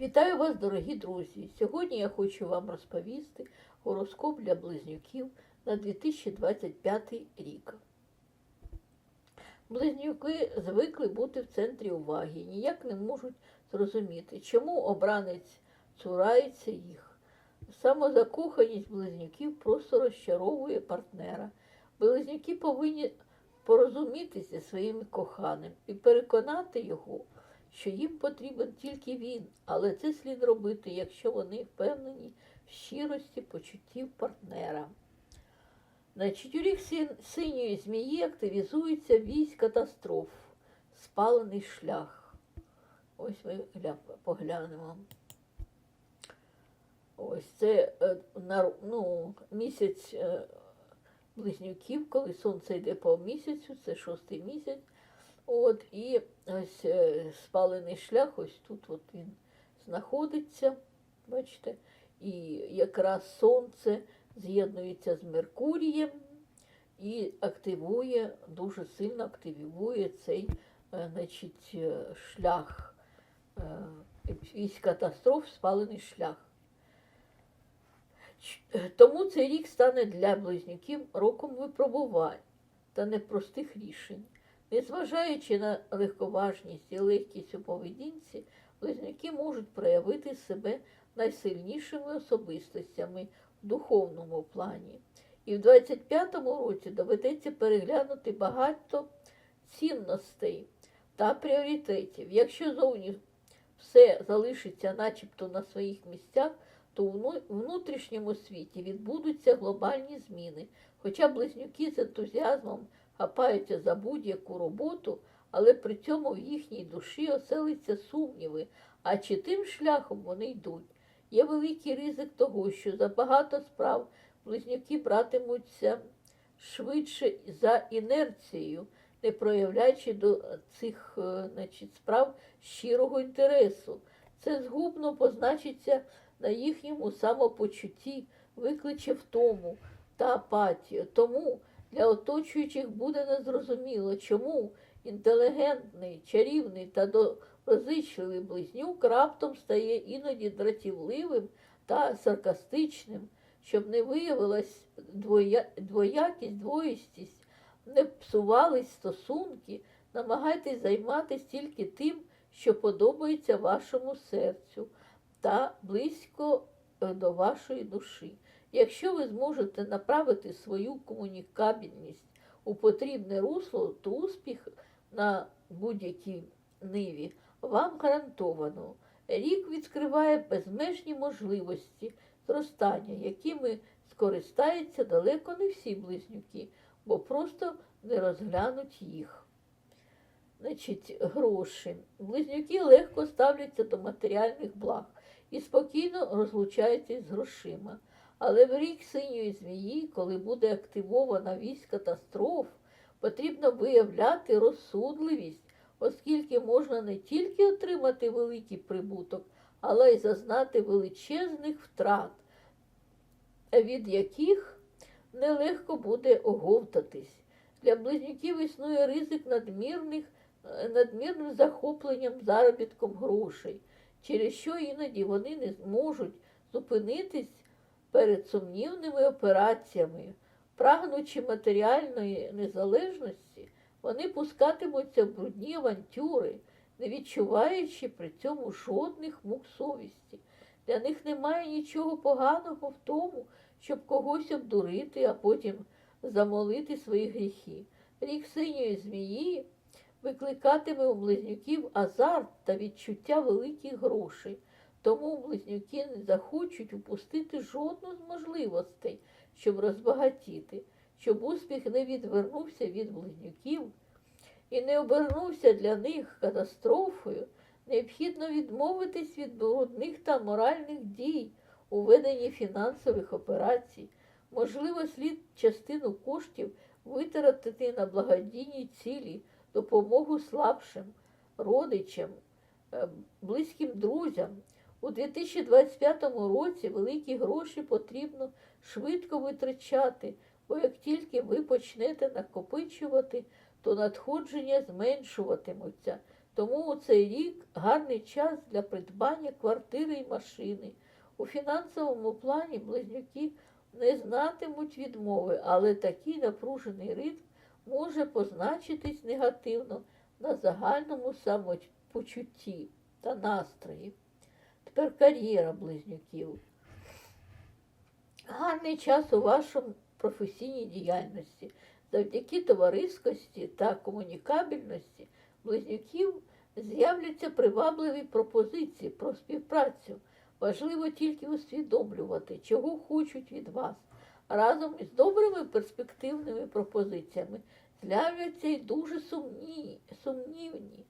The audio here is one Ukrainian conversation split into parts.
Вітаю вас, дорогі друзі! Сьогодні я хочу вам розповісти гороскоп для близнюків на 2025 рік. Близнюки звикли бути в центрі уваги, ніяк не можуть зрозуміти, чому обранець цурається їх. Самозакоханість близнюків просто розчаровує партнера. Близнюки повинні порозумітися своїм коханим і переконати його, що їм потрібен тільки він, але це слід робити, якщо вони впевнені в щирості почуттів партнера. У рік синьої змії активізується вісь катастроф, спалений шлях. Ось ми поглянемо. Ось це е, ну, місяць е, близнюків, коли сонце йде по місяцю, це шостий місяць. От, і ось е, спалений шлях, ось тут от він знаходиться, бачите, і якраз сонце з'єднується з Меркурієм і активує, дуже сильно активує цей е, значить, е, шлях, вісь катастроф, спалений шлях. Тому цей рік стане для близнюків роком випробувань та непростих рішень. Незважаючи на легковажність і легкість у поведінці, близнюки можуть проявити себе найсильнішими особистостями в духовному плані. І в 25-му році доведеться переглянути багато цінностей та пріоритетів. Якщо зовні все залишиться начебто на своїх місцях, то у вну- внутрішньому світі відбудуться глобальні зміни. Хоча близнюки з ентузіазмом хапаються за будь-яку роботу, але при цьому в їхній душі оселиться сумніви, а чи тим шляхом вони йдуть. Є великий ризик того, що за багато справ близнюки братимуться швидше за інерцією, не проявляючи до цих е, значить, справ щирого інтересу. Це згубно позначиться на їхньому самопочутті, викличе втому та апатію. Тому для оточуючих буде незрозуміло, чому інтелігентний, чарівний та доброзичливий близнюк раптом стає іноді дратівливим та саркастичним, щоб не виявилась двоя... двоякість, двоїстість, не псувались стосунки, намагайтесь займатися тільки тим, що подобається вашому серцю та близько е, до вашої душі. Якщо ви зможете направити свою комунікабельність у потрібне русло, то успіх на будь-якій ниві вам гарантовано. Рік відкриває безмежні можливості зростання, якими скористаються далеко не всі близнюки, бо просто не розглянуть їх. Значить, гроші. Близнюки легко ставляться до матеріальних благ і спокійно розлучаються з грошима. Але в рік синьої змії, коли буде активована вісь катастроф, потрібно виявляти розсудливість, оскільки можна не тільки отримати великий прибуток, але й зазнати величезних втрат, від яких нелегко буде оговтатись. Для близнюків існує ризик надмірних, е, надмірним захопленням заробітком грошей, через що іноді вони не зможуть зупинитись перед сумнівними операціями. Прагнучи матеріальної незалежності, вони пускатимуться в брудні авантюри, не відчуваючи при цьому жодних мук совісті. Для них немає нічого поганого в тому, щоб когось обдурити, а потім замолити свої гріхи. Рік синьої змії викликатиме у близнюків азарт та відчуття великих грошей. Тому близнюки не захочуть упустити жодну з можливостей, щоб розбагатіти, щоб успіх не відвернувся від близнюків і не обернувся для них катастрофою, необхідно відмовитись від брудних та моральних дій у веденні фінансових операцій. Можливо, слід частину коштів витратити на благодійні цілі, допомогу слабшим, родичам, е, близьким друзям. У 2025 році великі гроші потрібно швидко витрачати, бо як тільки ви почнете накопичувати, то надходження зменшуватимуться. Тому у цей рік гарний час для придбання квартири і машини. У фінансовому плані близнюки не знатимуть відмови, але такий напружений ритм може позначитись негативно на загальному самопочутті та настрої. Тепер кар'єра близнюків. Гарний час у вашому професійній діяльності. Завдяки товариськості та комунікабельності близнюків з'являться привабливі пропозиції про співпрацю. Важливо тільки усвідомлювати, чого хочуть від вас. Разом із добрими перспективними пропозиціями з'являться й дуже сумні, сумнівні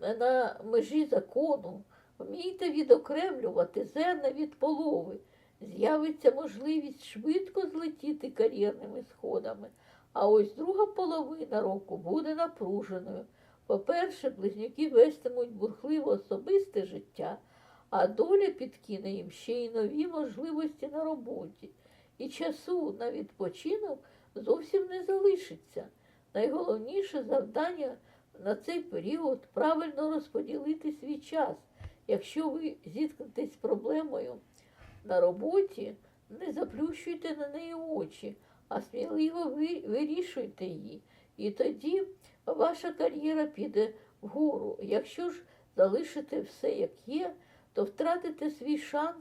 на межі закону. Вмійте відокремлювати зерна від полови. З'явиться можливість швидко злетіти кар'єрними сходами. А ось друга половина року буде напруженою. По-перше, близнюки вестимуть бурхливо особисте життя, а доля підкине їм ще й нові можливості на роботі. І часу на відпочинок зовсім не залишиться. Найголовніше завдання на цей період правильно розподілити свій час. Якщо ви зіткнетесь з проблемою на роботі, не заплющуйте на неї очі, а сміливо ви- вирішуйте її. І тоді ваша кар'єра піде вгору. Якщо ж залишите все як є, то втратите свій шанс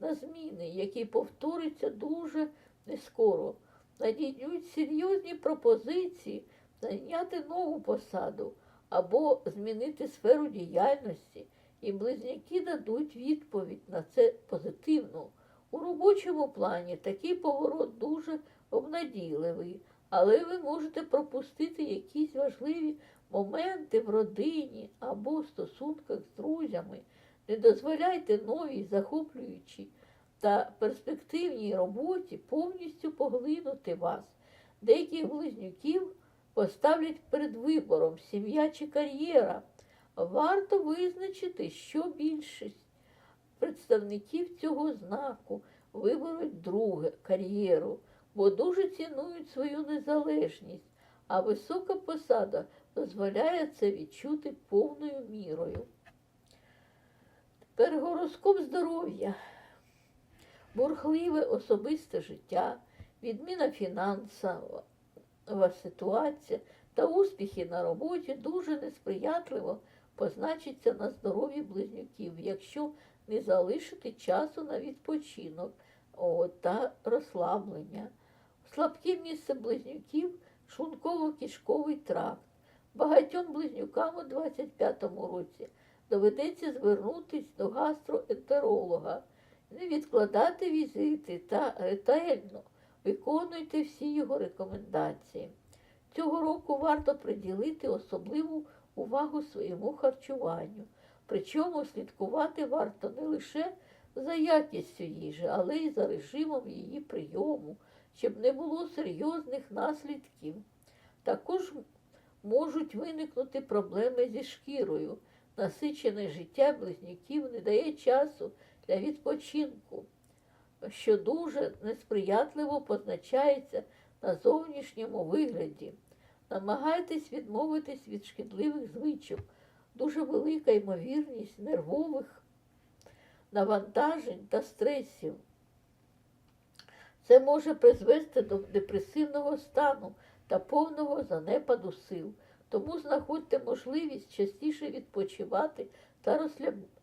на зміни, який повториться дуже нескоро. Надійдуть серйозні пропозиції зайняти нову посаду або змінити сферу діяльності, і близнюки дадуть відповідь на це позитивну. У робочому плані такий поворот дуже обнадійливий, але ви можете пропустити якісь важливі моменти в родині або в стосунках з друзями. Не дозволяйте новій захоплюючій та перспективній роботі повністю поглинути вас. Деяких близнюків поставлять перед вибором сім'я чи кар'єра. Варто визначити, що більшість представників цього знаку виберуть друге кар'єру, бо дуже цінують свою незалежність, а висока посада дозволяє це відчути повною мірою. Тепер гороскоп здоров'я, бурхливе особисте життя, відміна фінансова ситуація та успіхи на роботі дуже несприятливо позначиться на здоров'ї близнюків, якщо не залишити часу на відпочинок та розслаблення. Слабке місце близнюків шлунково-кишковий тракт. Багатьом близнюкам у 25-му році доведеться звернутися до гастроентеролога, не відкладати візити та ретельно виконуйте всі його рекомендації. Цього року варто приділити особливу увагу своєму харчуванню. Причому слідкувати варто не лише за якістю їжі, але й за режимом її прийому, щоб не було серйозних наслідків. Також можуть виникнути проблеми зі шкірою. Насичене життя близнюків не дає часу для відпочинку, що дуже несприятливо позначається на зовнішньому вигляді. Намагайтесь відмовитись від шкідливих звичок, дуже велика ймовірність нервових навантажень та стресів. Це може призвести до депресивного стану та повного занепаду сил. Тому знаходьте можливість частіше відпочивати та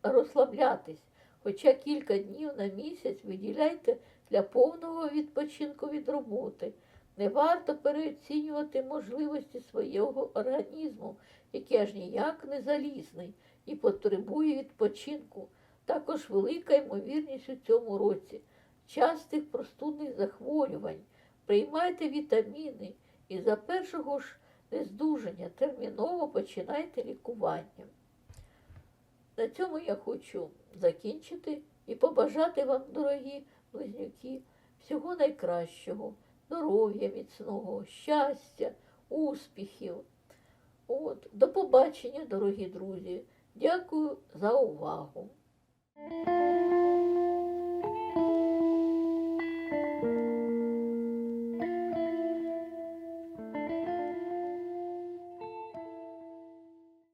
розслаблятись. Хоча кілька днів на місяць виділяйте для повного відпочинку від роботи. Не варто переоцінювати можливості свого організму, який аж ніяк не залізний і потребує відпочинку. Також велика ймовірність у цьому році частих простудних захворювань. Приймайте вітаміни і за першого ж нездужання терміново починайте лікування. На цьому я хочу закінчити і побажати вам, дорогі близнюки, всього найкращого, здоров'я міцного, щастя, успіхів. От, до побачення, дорогі друзі. Дякую за увагу.